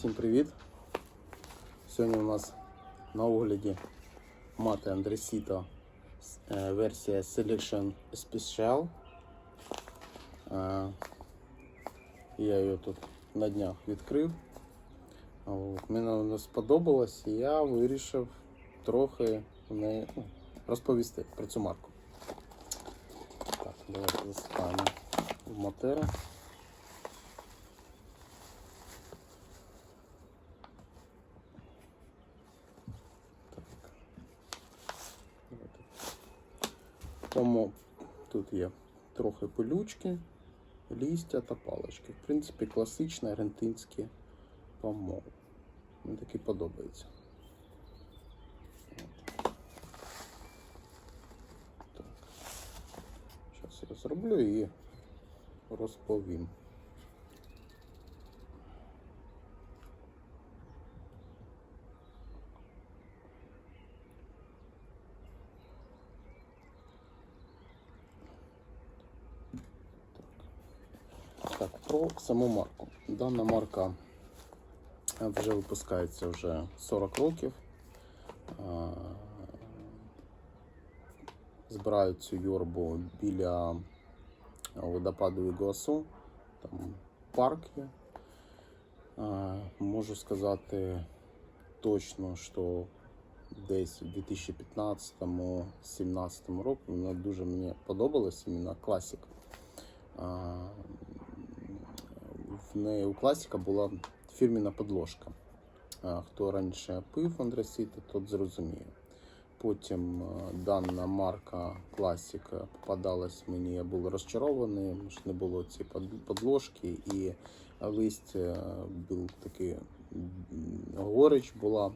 Всім привіт! Сьогодні у нас на огляді мати Андресіто е, версія Selection Special. Е, Я її тут на днях відкрив. Мені вона сподобалась і я вирішив трохи в ну, розповісти про цю марку. Так, давайте засипаємо в матеру. Тому тут є трохи пилючки, лістя та палички. В принципі, класичне аргентинське помол. Мені такі подобається. Так. Зараз я зроблю і розповім. Так, про саму марку. Дана марка вже випускається вже 40 років. А, Збирають цю юрбу біля водопаду Ігуасу. Там парк є. Можу сказати точно, що десь у 2015-2017 році вона дуже мені подобалась, іменно класик. В неї у класика була фірміна подложка. Хто раніше пив Андресіти, тот зрозуміє. Потім дана марка класика попадалась мені, я був розчарований, що не було цієї подложки, і листя був такий горич була.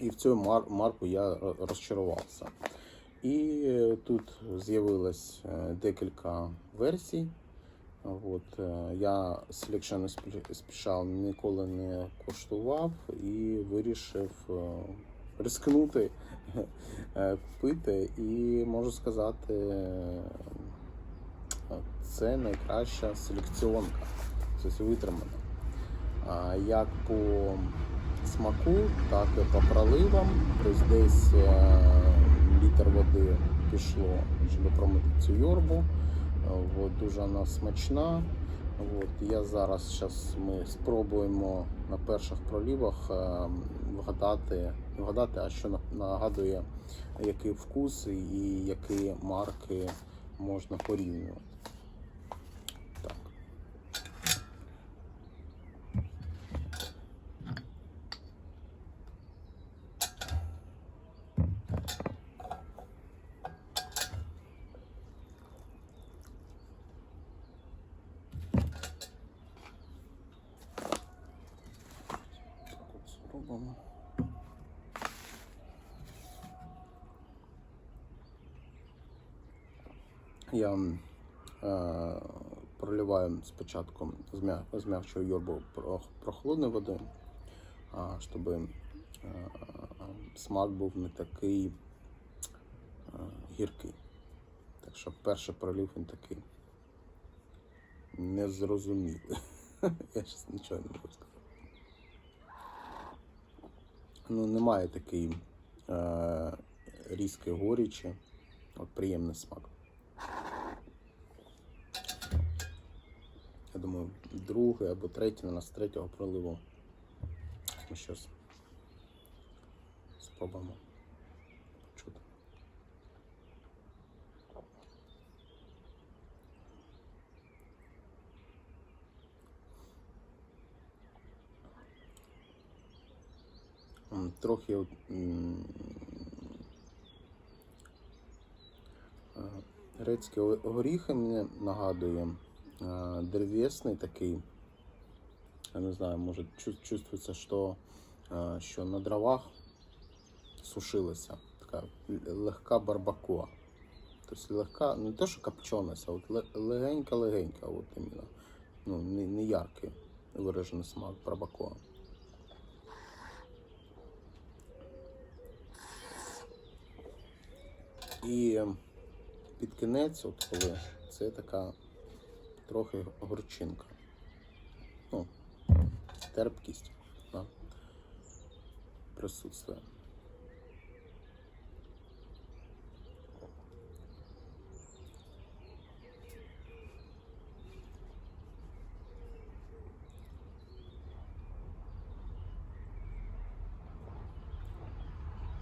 І в цю мар- марку я розчарувався. І е, тут з'явилось е, декілька версій. От, е, я Selection Special ніколи не коштував і вирішив е, рискнути е, купити. І можу сказати, це найкраща селекціонка, тобто витримана. Як по смаку, так і по проливам. Тобто десь літр води пішло, щоб промити цю йорбу. От, дуже вона смачна. От, я зараз зараз ми спробуємо на перших пролівах е, вгадати, вгадати, а що нагадує, який вкус і які марки можна порівнювати. Так. Так спробуємо. Я е, проливаю спочатку змя, змягчую йорбу про, прохолодною водою, а, щоб е, смак був не такий е, гіркий. Так що перший пролив він такий незрозумілий. Я зараз нічого не можу сказати. Ну, немає такої е, різки горічі. От приємний смак. Я думаю, другий або третій, на нас третього проливу. Ми щось спробуємо Трохи м, е, грецькі горіхи мені нагадує е, древесний такий. Я не знаю, може чувствується, що, е, що на дровах сушилася така легка барбакоа. Тобто легка, не те, що копченість, а от легенька-легенька, от іменно. Ну, не, яркий виражений смак барбакоа. І під кінець, от коли це така трохи горчинка. Ну, терпкість да, присутствує.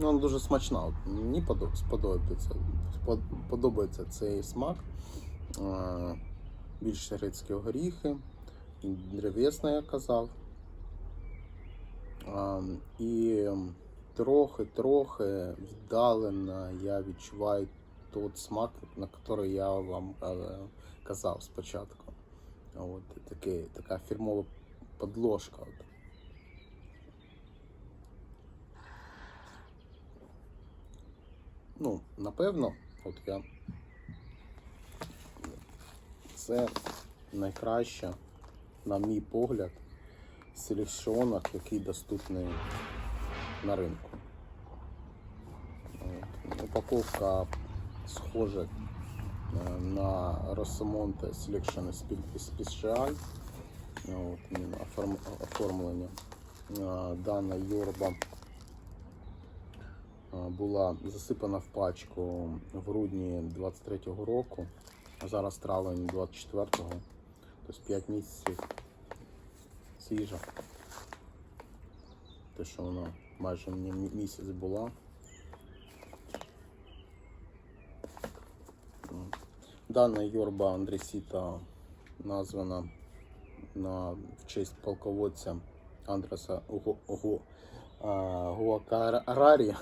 Ну, вона дуже смачна. Мені подо- сподобається, подобається цей смак. Більш грецькі горіхи, древесна, я казав. І трохи-трохи віддалено я відчуваю той смак, на який я вам е, казав спочатку. От, таке, така фірмова подложка. Ну, напевно, от я. Це найкраща, на мій погляд, селекціонок, який доступний на ринку. Упаковка схожа е, на Rosamonte Selection Special. От, оформлення. Е, Дана Йорба е, була засипана в пачку в грудні 23-го року, а зараз травень 24-го, тобто 5 місяців свіжа. Те, що вона майже місяць була. Дана Йорба Андресіта названа на в честь полководця Андреса Го, Го, а, Гуакарарі.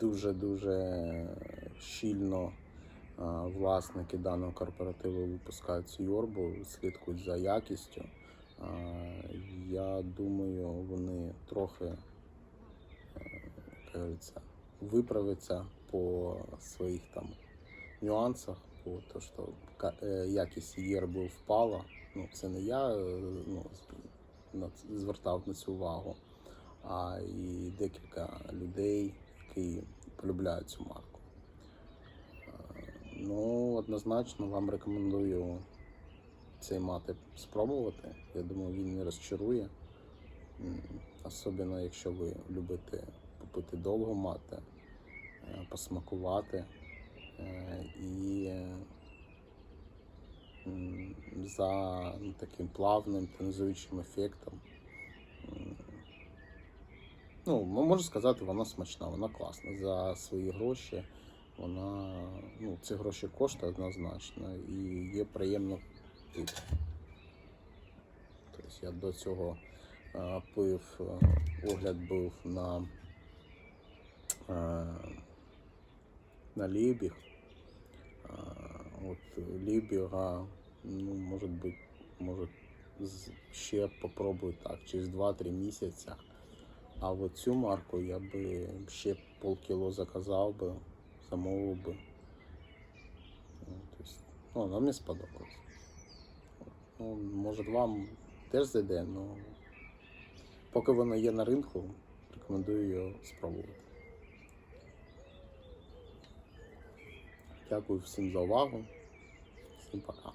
Дуже-дуже щільно власники даного корпоративу випускають цю йорбу, слідкують за якістю. Я думаю, вони трохи е, говориться, виправиться по своїх там нюансах, по то, що е, якість єрби впала. Ну, це не я е, ну, звертав на цю увагу, а і декілька людей, які полюбляють цю марку. Е, Ну, однозначно вам рекомендую цей мати спробувати. Я думаю, він не розчарує. Особливо, якщо ви любите попити довго мати, е, посмакувати і за ну, таким плавним тонізуючим ефектом. Ну, можу сказати, вона смачна, вона класна. За свої гроші вона, ну, ці гроші коштує однозначно і є приємно пити. Тобто я до цього е, пив, е, огляд був на, е, на Лібіг. От Лібіга, ну, може бути, може ще попробую так, через 2-3 місяці. А от цю марку я би ще полкіло заказав би, замовив би. Ну, тобто, ну, вона мені сподобалась. Ну, може вам теж зайде, але поки вона є на ринку, рекомендую її спробувати. Дякую всім за увагу. Всім пока.